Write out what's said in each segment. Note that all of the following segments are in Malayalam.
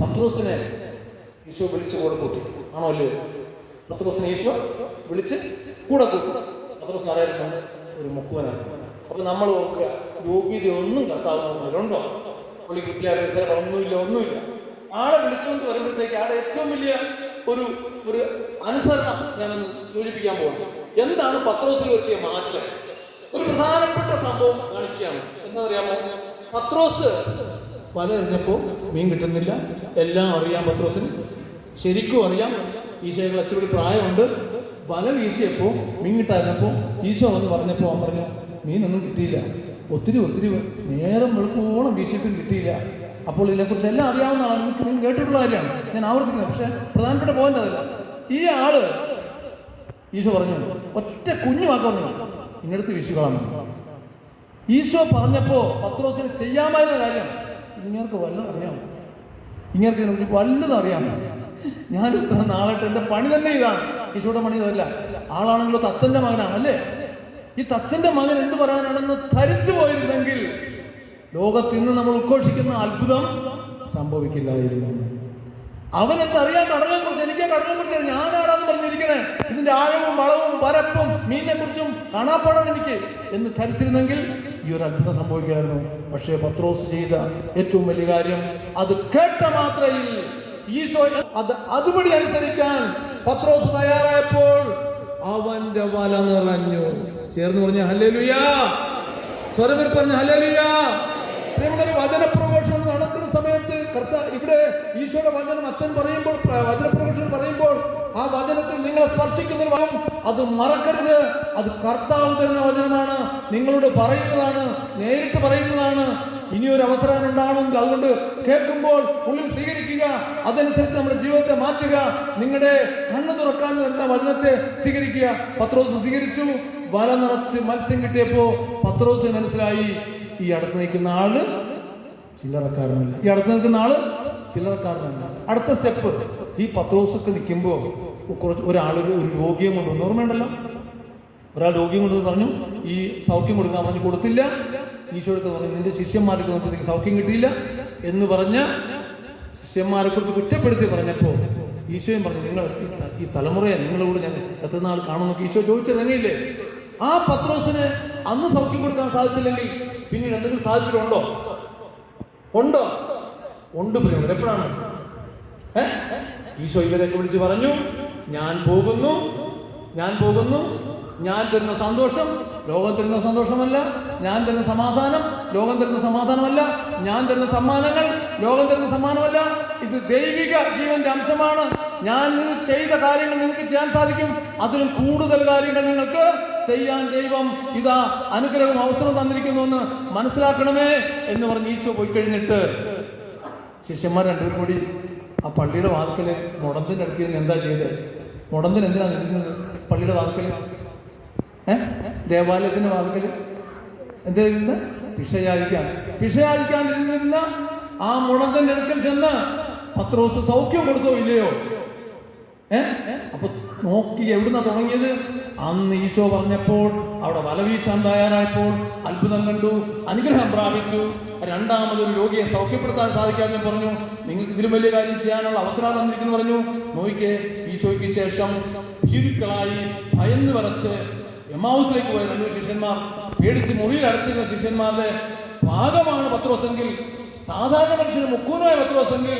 പത്രോസിനെ ഈശോ വിളിച്ച് കൂടെ കൂട്ടി. ആണോ അല്ലേ പത്രോസിനെ ഈശോ വിളിച്ച് കൂടെ കൂട്ടി. പത്രോസിന് ആരായിരുന്നു ഒരു മുക്കുവനായിരുന്നു. അപ്പൊ നമ്മൾ ഓർക്കുക യോഗ്യതയൊന്നും കർത്താവ് നമ്മളിലുണ്ടോ പുള്ളി വിദ്യാഭ്യാസം ഒന്നുമില്ല ഒന്നുമില്ല. ആളെ വിളിച്ചുകൊണ്ട് വരുമ്പോഴത്തേക്ക് ആളെ ഏറ്റവും വലിയ ഒരു ഒരു അനുസരണം ഞാനൊന്ന് സൂചിപ്പിക്കാൻ പോകുന്നു. എന്താണ് പത്രോസിൽ വരുത്തിയ മാറ്റം? ഒരു പ്രധാനപ്പെട്ട സംഭവം കാണിക്കുകയാണ്. എന്താ അറിയാമോ പത്രോസ് വല എറിഞ്ഞപ്പോൾ മീൻ കിട്ടുന്നില്ല. എല്ലാം അറിയാം പത്രോസിന്. ശരിക്കും അറിയാം ഈശോയുടെ അച്ചുപടി പ്രായമുണ്ട്. വല വീശിയപ്പോൾ മീൻ കിട്ടായിരുന്നപ്പോൾ ഈശോ വന്ന് പറഞ്ഞപ്പോൾ അവൻ പറഞ്ഞു മീനൊന്നും കിട്ടിയില്ല. ഒത്തിരി ഒത്തിരി നേരം വെളുക്കോളം വീശിയിട്ടും കിട്ടിയില്ല. അപ്പോൾ ഇതിനെക്കുറിച്ച് എല്ലാം അറിയാവുന്നതാണ്. നിങ്ങൾക്ക് നിങ്ങൾ കേട്ടിട്ടുള്ള കാര്യമാണ്. ഞാൻ ആവർത്തിക്കുന്നത് പക്ഷേ പ്രധാനപ്പെട്ട പോയിന്റ് അതല്ല. ഈ ആൾ ഈശോ പറഞ്ഞു ഒറ്റ കുഞ്ഞു വാക്ക് പറഞ്ഞു ഇങ്ങടുത്ത് വീശുകളാണ് ഈശോ പറഞ്ഞപ്പോ പത്രോസിന് ചെയ്യാമായിരുന്ന കാര്യം ഇങ്ങർക്ക് വല്ലതും അറിയാമോ? ഇങ്ങർക്ക് ഇതിനെക്കുറിച്ച് വല്ലതും അറിയാമോ? ഞാൻ ഇത്ര നാളായിട്ട് എന്റെ പണി തന്നെ ഇതാണ്. ഈശോയുടെ പണി ഇതല്ല ആളാണെങ്കിലോ തച്ചന്റെ മകനാണ് അല്ലേ? ഈ തച്ചന്റെ മകൻ എന്ത് പറയാനാണെന്ന് ധരിച്ചു പോയിരുന്നെങ്കിൽ ലോകത്ത് ഇന്ന് നമ്മൾ ഉദ്ഘോഷിക്കുന്ന അത്ഭുതം സംഭവിക്കില്ലായിരുന്നു. അവൻ എന്താ അറിയാൻ എനിക്ക് കടലിനെ കുറിച്ചാണ് ഞാൻ ആരാന്ന് പറഞ്ഞിരിക്കണേ. ഇതിന്റെ ആഴവും വളവും പരപ്പും മീനിനെ കുറിച്ചും കാണാപ്പാടാണ് എനിക്ക് എന്ന് ധരിച്ചിരുന്നെങ്കിൽ ഈ ഒരു അത്ഭുതം സംഭവിക്കായിരുന്നു പക്ഷേ പത്രോസ് ചെയ്ത ഏറ്റവും വലിയ കാര്യം അത് കേട്ട മാത്രയിൽ ഈശോ അത് അതുപടി അനുസരിക്കാൻ പത്രോസ് തയ്യാറായപ്പോൾ അവന്റെ വല നിറഞ്ഞു. ചേർന്ന് പറഞ്ഞ ഹല്ലേലൂയാ. സ്വരമിൽ പറഞ്ഞ ഹല്ലേലൂയാ. സമയത്ത് കർത്ത ഇവിടെ ഈശോയുടെ വചനം അച്ഛൻ പറയുമ്പോൾ പ്ര- പറയുമ്പോൾ ആ വചനത്തിൽ നിങ്ങളെ സ്പർശിക്കുന്ന വചനം അത് മറക്കരുത്. അത് കർത്താവ് തരുന്ന വചനമാണ്. നിങ്ങളോട് പറയുന്നതാണ് നേരിട്ട് പറയുന്നതാണ്. ഇനിയൊരു അവസരം ഉണ്ടാവണമെങ്കിൽ അതുകൊണ്ട് കേൾക്കുമ്പോൾ ഉള്ളിൽ സ്വീകരിക്കുക. അതനുസരിച്ച് നമ്മുടെ ജീവിതത്തെ മാറ്റുക. നിങ്ങളുടെ കണ്ണു തുറക്കാൻ തന്ന വചനത്തെ സ്വീകരിക്കുക. പത്രോസ് സ്വീകരിച്ചു. വല നിറച്ച് മത്സ്യം കിട്ടിയപ്പോൾ പത്രോസിന് മനസ്സിലായി ഈ അടുത്ത് നിൽക്കുന്ന ആൾ ചില്ലറക്കാരനല്ല. ഈ അടുത്ത് നിൽക്കുന്ന ആൾ ചില്ലറക്കാരനല്ല. അടുത്ത സ്റ്റെപ്പ് ഈ പത്ത് ദിവസമൊക്കെ നിൽക്കുമ്പോൾ കുറച്ച് ഒരാളൊരു ഒരു രോഗിയെ കൊണ്ടുവന്നു ഓർമ്മയുണ്ടല്ലോ? ഒരാൾ രോഗിയും കൊണ്ടുവന്ന് പറഞ്ഞു ഈ സൗഖ്യം കൊടുക്കാൻ പറഞ്ഞു കൊടുത്തില്ല. ഈശോ എടുത്ത് പറഞ്ഞു നിന്റെ ശിഷ്യന്മാർക്ക് നോക്കിയതിന് സൗഖ്യം കിട്ടിയില്ല. എന്ന് പറഞ്ഞ ശിഷ്യന്മാരെ കുറിച്ച് കുറ്റപ്പെടുത്തി പറഞ്ഞപ്പോൾ ഈശോയും പറഞ്ഞു നിങ്ങൾ ഈ തലമുറയെ നിങ്ങളുടെ ഞാൻ എത്ര നാൾ കാണുമെന്നൊക്കെ ഈശോ ചോദിച്ചിറങ്ങിയില്ലേ? ആ പത്രോസിന് അന്ന് സൗഖ്യം കൊടുക്കാൻ സാധിച്ചില്ലെങ്കിൽ പിന്നീട് എന്തെങ്കിലും സാധിച്ചിട്ടുണ്ടോ? ഉണ്ടോ? ഉണ്ട് പ്രിയമുള്ള എപ്പോഴാണ്? ഈശോ ഇവരൊക്കെ വിളിച്ച് പറഞ്ഞു ഞാൻ പോകുന്നു ഞാൻ പോകുന്നു ഞാൻ തരുന്ന സന്തോഷം ലോകം തരുന്ന സന്തോഷമല്ല. ഞാൻ തരുന്ന സമാധാനം ലോകം തരുന്ന സമാധാനമല്ല. ഞാൻ തരുന്ന സമ്മാനങ്ങൾ ലോകം തരുന്ന സമ്മാനമല്ല. ഇത് ദൈവിക ജീവന്റെ അംശമാണ്. ഞാൻ ചെയ്ത കാര്യങ്ങൾ നിങ്ങൾക്ക് ചെയ്യാൻ സാധിക്കും. അതിലും കൂടുതൽ കാര്യങ്ങൾ നിങ്ങൾക്ക് ചെയ്യാൻ ദൈവം ഇതാ അനുഗ്രഹം അവസരം തന്നിരിക്കുന്നു എന്ന് മനസ്സിലാക്കണമേ എന്ന് പറഞ്ഞ് ഈശോ പോയി കഴിഞ്ഞിട്ട് ശിഷ്യന്മാർ രണ്ടുപേരും കൂടി ആ പള്ളിയുടെ വാതിക്കൽ മുടന്തിന്റെ അടുത്ത് നിന്ന് എന്താ ചെയ്തത് മുടന്തിന് എന്തിനാണ് നിൽക്കുന്നത്? പള്ളിയുടെ വാതിക്കൽ ദേവാലയത്തിന്റെ വാതിക്കൽ എന്താ ചെയ്യുന്നത് പിഷയായിരിക്കാൻ പിഷയായിരിക്കാൻ ഇരുന്നിരുന്ന ആ മുടന്തിന്റെ അടുക്കൽ ചെന്ന് പത്രോസ് സൗഖ്യം കൊടുത്തോ ഇല്ലയോ? ഏ? അപ്പൊ നോക്കി എവിടുന്നാ തുടങ്ങിയത്? അന്ന് ഈശോ പറഞ്ഞപ്പോൾ അവിടെ വലവീശാൻ തയ്യാറായപ്പോൾ അത്ഭുതം കണ്ടു അനുഗ്രഹം പ്രാപിച്ചു. രണ്ടാമതൊരു രോഗിയെ സൗഖ്യപ്പെടുത്താൻ സാധിക്കാതെ പറഞ്ഞു നിങ്ങൾക്ക് ഇതിലും വലിയ കാര്യം ചെയ്യാനുള്ള അവസരം തന്നിരിക്കുന്നു പറഞ്ഞു. നോക്കിക്കേ ഈശോയ്ക്ക് ശേഷം ഭീരുക്കളായി ഭയന്ന് വരച്ച് എമാവുസിലേക്ക് പോയ രണ്ടു ശിഷ്യന്മാർ. പേടിച്ച് മുറിയിൽ അടച്ചിരുന്ന ശിഷ്യന്മാരുടെ ഭാഗമാണ് പത്രോസെങ്കിൽ സാധാരണ മനുഷ്യന് മുക്കൂനായ പത്രോസെങ്കിൽ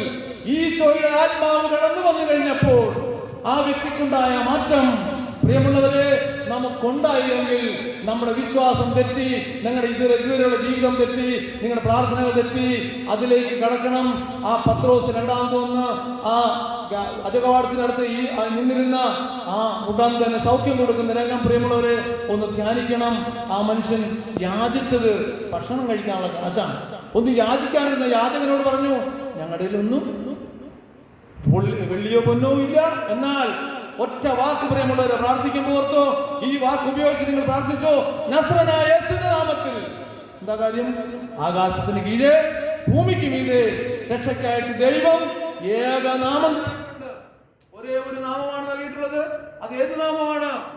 ഈശോയുടെ ആത്മാവ് കടന്നു വന്നു കഴിഞ്ഞപ്പോൾ ആ വ്യക്തിക്കുണ്ടായ മാറ്റം. പ്രിയമുള്ളവരെ നമുക്കുണ്ടായില്ലെങ്കിൽ നമ്മുടെ വിശ്വാസം തെറ്റി നിങ്ങളുടെ ഇതുവരെ ഇതുവരെയുള്ള ജീവിതം തെറ്റി നിങ്ങളുടെ പ്രാർത്ഥനകൾ തെറ്റി അതിലേക്ക് കടക്കണം. ആ പത്രോസ് രണ്ടാമത് വന്ന് ആ അജകവാടത്തിനടുത്ത് ഈ നിന്നിരുന്ന ആ ഉടൻ തന്നെ സൗഖ്യം കൊടുക്കുന്ന രംഗം പ്രിയമുള്ളവരെ ഒന്ന് ധ്യാനിക്കണം. ആ മനുഷ്യൻ യാചിച്ചത് ഭക്ഷണം കഴിക്കാനുള്ള കാശാണ്. ഒന്ന് യാചിക്കാനിരുന്ന യാചകനോട് പറഞ്ഞു ഞങ്ങളുടെ ഒന്നും വെള്ളിയോ പൊന്നോ ഇല്ല. എന്നാൽ ഒറ്റ വാക്ക് പ്രിയമുള്ളവരെ പ്രാർത്ഥിക്കുമ്പോൾ ഓർത്തോ. ഈ വാക്ക് ഉപയോഗിച്ച് നിങ്ങൾ പ്രാർത്ഥിച്ചോ. നസ്രനായ നാമത്തിൽ. എന്താ കാര്യം? ആകാശത്തിന് കീഴേ ഭൂമിക്ക് മീതെ. രക്ഷയ്ക്കായിട്ട് ദൈവം ഏക നാമം ഒരേ ഒരു നാമമാണ് നൽകിയിട്ടുള്ളത്. അത് ഏത് നാമമാണ്?